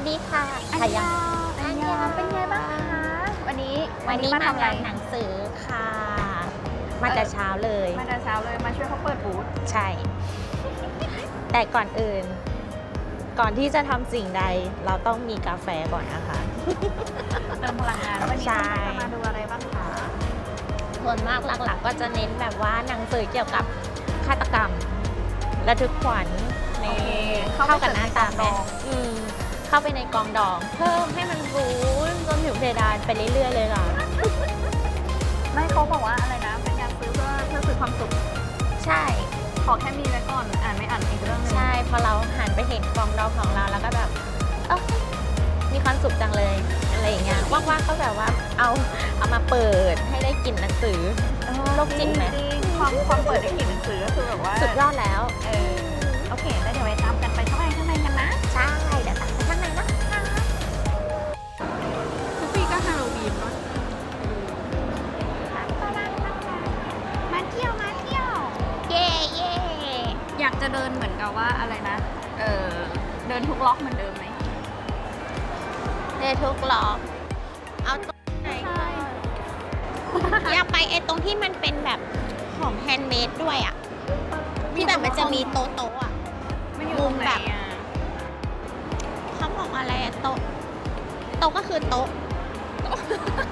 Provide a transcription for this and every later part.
วัสดีค่ะอันค่ะยยังอันยองเป็นไงบ้างคะ วันนี้วันนี้มามาทำอะไรงานหนังสือค่ะ มาแต่เช้าเลย มาแต่เช้าเลย มาช่วยเขาเปิดบูธ ใช่ แต่ก่อนอื่น ก่อนที่จะทำสิ่งใด เราต้องมีกาแฟก่อนนะคะเติมพลังงาน วันนี้ใช่คุณจะมาดูอะไรบ้างคะส่วนมากหลักๆ ก็จะเน้นแบบว่าหนังสือเกี่ยวกับฆาตกรรมระทึกขวัญในเข้ากับหน้าตาแม่อืม เข้าไปในกองดอง เพิ่มให้มันรู้จนถึงเพดานไปเรื่อยๆเลยค่ะ ไม่เขาบอกว่าอะไรนะ เป็นการซื้อเพื่อเพื่อซื้อความสุข ใช่ ขอแค่มีไว้ก่อน อ่านไม่อ่านอีกเรื่องหนึงใช่ พอเราหันไปเห็นกองดองของเราแล้วก็แบบเออมีความสุขจังเลยอะไรอย่างเงี้ยว่างๆก็แบบว่าเอาเอามาเปิดให้ได้กินหนังสือ เออโรคจิตไหม จริงๆความความเปิดได้กลิ่นหนังสือก็คือแบบว่า สุดยอดแล้ว เออ โอเค แล้วเดี๋ยวไปตาม เดินเหมือนกับว่าอะไรนะ เออเดินทุกล็อกเหมือนเดิมไหมเดทุกล็อกเอาตรงไหนก่อนอยากไปไอ้ตรงที่มันเป็นแบบของแฮนด์เมดด้วยอะ ที่แบบมันจะมีโต๊ะโต๊ะๆอะ มันอยู่ตรงไหนอะเขาบอกอะไรอะโต๊ะ โต๊ะก็คือโต๊ะ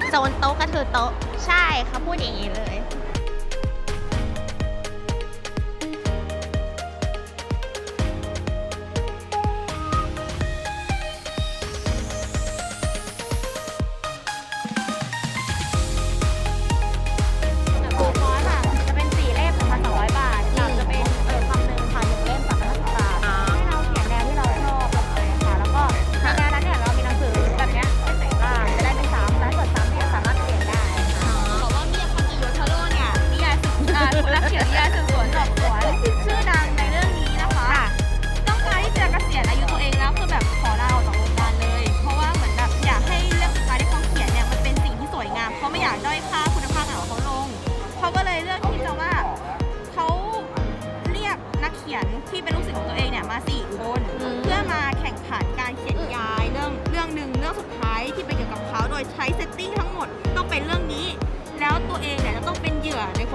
โซนโต๊ะก็คือโต๊ะ ใช่เขาพูดอย่างนี้เลย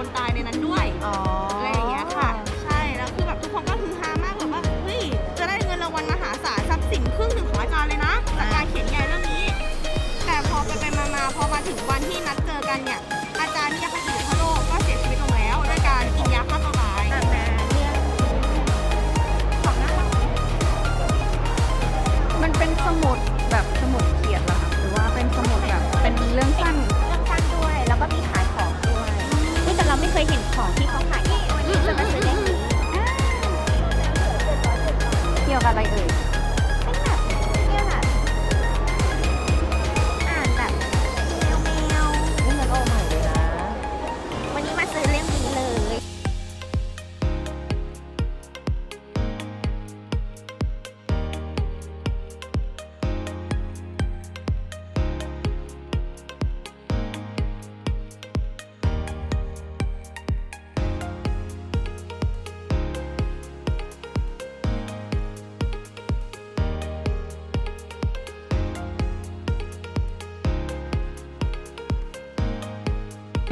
คนตายในนั้นด้วยอ๋ออะไรอย่างเงี้ยค่ะ ใช่แล้วคือแบบทุกคนก็คือฮามากแบบว่าเฮ้ยจะได้เงินรางวัลมหาศาลทรัพย์สินครึ่งหนึ่งของอาจารย์เลยนะจากการเขียนนิยายเรื่องนี้ แต่พอไปไปมามาพอมาถึงวันที่นัดเจอกันเนี่ย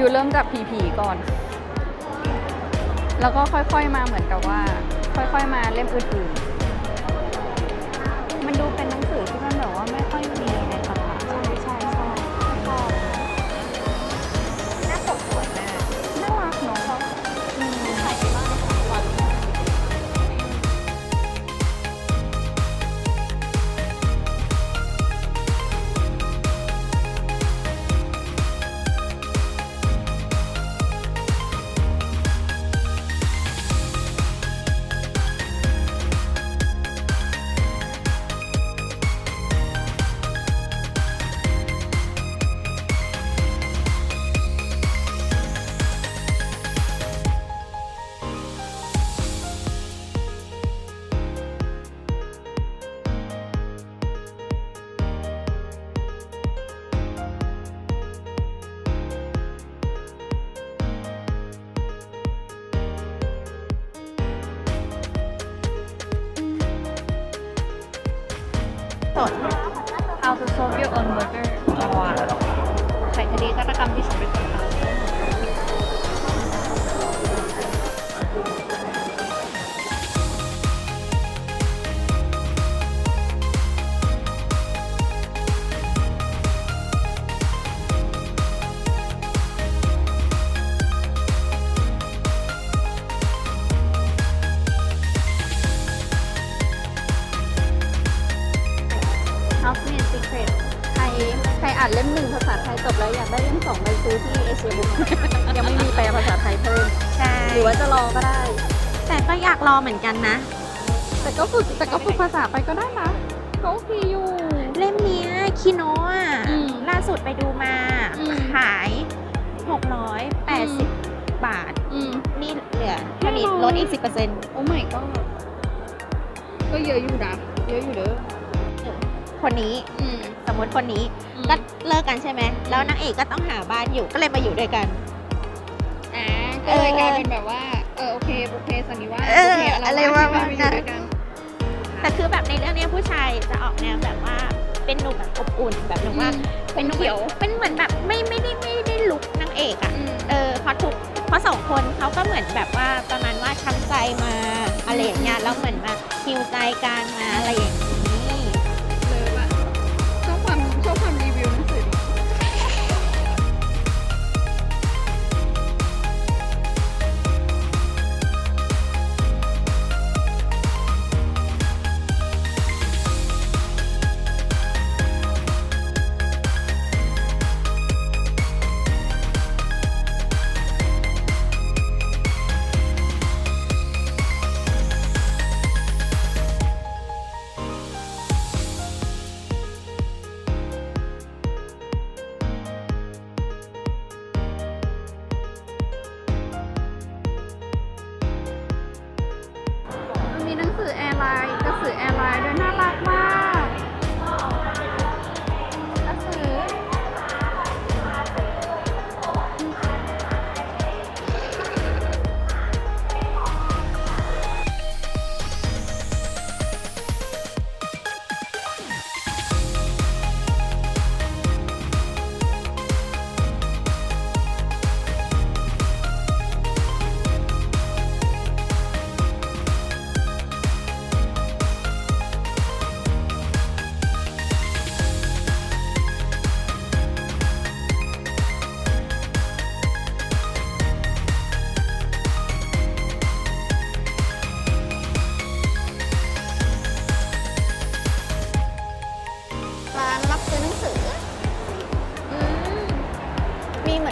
อยู่เริ่มจากผีๆก่อน แล้วก็ค่อยๆมาเหมือนกับว่า ค่อยๆมาเล่มอื่นๆ มันดูเป็นหนังสือที่มันแบบว่าไม่ค่อยมี ด How to solve your own murder อ๋อไขคดีฆาตกรรมที่สำเร็จของานเล่มหนึ่งภาษาไทยจบแล้วอยากได้เล่มสองไปซื้อที่เอเชียบุ๊กยังไม่มีแปลภาษาไทยเพิ่มใช่หรือว่าจะรอก็ได้ แต่ก็อยากรอเหมือนกันนะ แต่ก็ฝึกแต่ก็ฝึกภาษาไปก็ได้นะก็โอเคอยู่ เล่มเนี้ยคิโนะอะอืมล่าสุดไปดูมา อืม ขาย 680 บาท อืม นี่เหลือเท่านี้ไม่น้อยลดอีก10%โอ้ my god ก็เยอะอยู่นะเยอะอยู่เด้อคนนี้ อืม สมมติคนนี้ ก็เลิกกันใช่ไหมแล้วนางเอกก็ต้องหาบ้านอยู่ก็เลยมาอยู่ด้วยกัน อ่าก็เลยกลายเป็นแบบว่า เออโอเคโอเคสันนิวาสเออโเคอะไรประมาณนั้นไปอยู่ด้วยกันแต่คือแบบในเรื่องเนี้ยผู้ชายจะออกแนวแบบว่าเป็นหนุ่มแบบอบอุ่นแบบหนุ่มว่า เป็นหนุ่มเขียวเป็นเหมือนแบบไม่ไม่ได้ไม่ได้ลุกนางเอกอะอืมเออเพราะทุกเพราะสองคนเขาก็เหมือนแบบว่าประมาณว่าช้ำใจมาอะไรอย่างเงี้ยแล้วเหมือนมาฮิวใจกันมาอะไรอย่างนี้เลย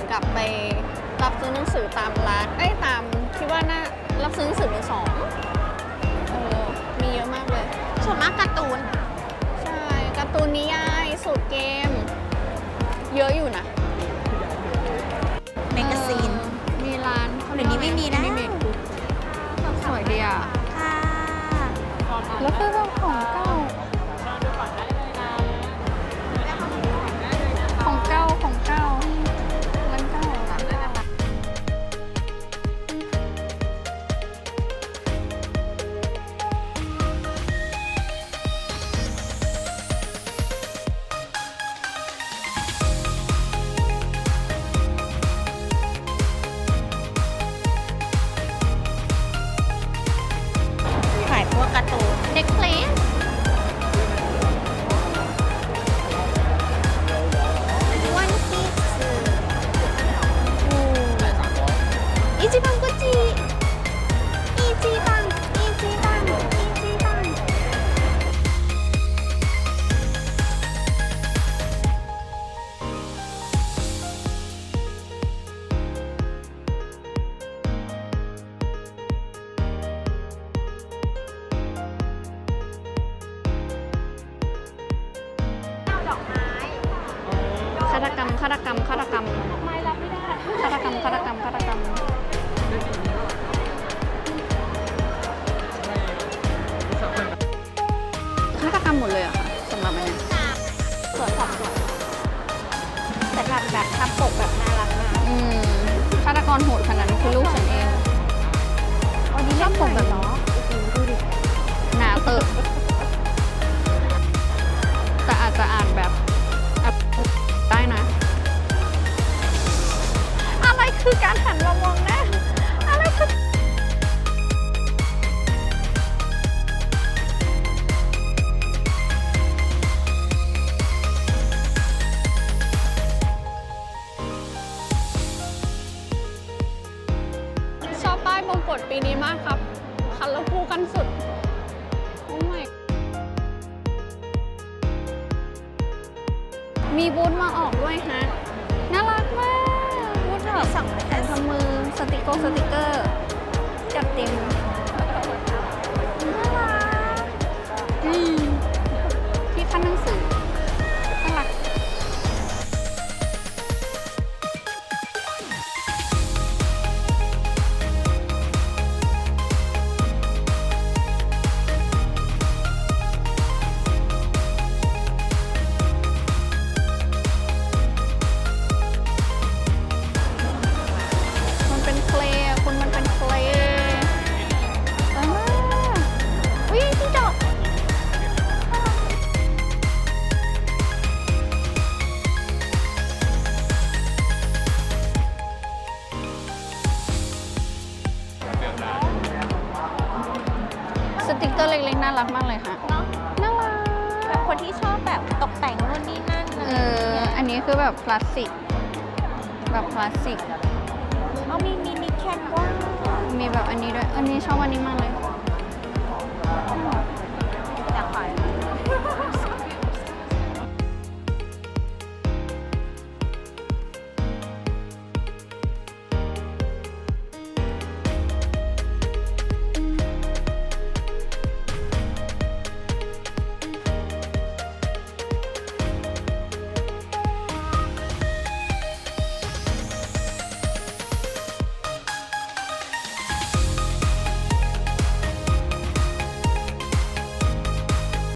มีเหมือนกับไปรับซื้อหนังสือตามร้านเอ้ยตามที่ว่าน่ารับซื้อหนังสือมือสองเออมีเยอะมากเลย ส่วนมากการ์ตูน ใช่การ์ตูนนิยายสูตรเกม เยอะอยู่นะ แมกกาซีน เออมีร้านขาเดี๋ยวนี้ไม่มีแล้ว กรรมฆาตกรรมฆาตกรรมฆาตกรรมฆาตกรรมฆาตกรรมฆาตกรรมหมดเลยเหรอะค่ะสำหรับอันเนี้ยสวยสอบสวยแต่ทำแบบทำปกแบบน่ารักมากอืมฆาตกรโหดขนาดนี้คือลูกฉันเองวันนี้ชอบปกแบบเนาะ ปีนี้มากครับ คันละคู่กันสุดโอ้ไม่มีบูธมาออกด้วยฮะ น่ารักมากบูธสั่งแต่ทำมือสติกเกอร์สติกเกอร์ จัดเต็ม ค่ะ เนาะน่ารักแบบคนที่ชอบแบบตกแต่งนู่นนี่นั่นเออะอันนี้คือแบบคลาสสิก แบบคลาสสิก เอามีมีมีแคทว่ามีแบบอันนี้ด้วย อันนี้ชอบอันนี้มากเลย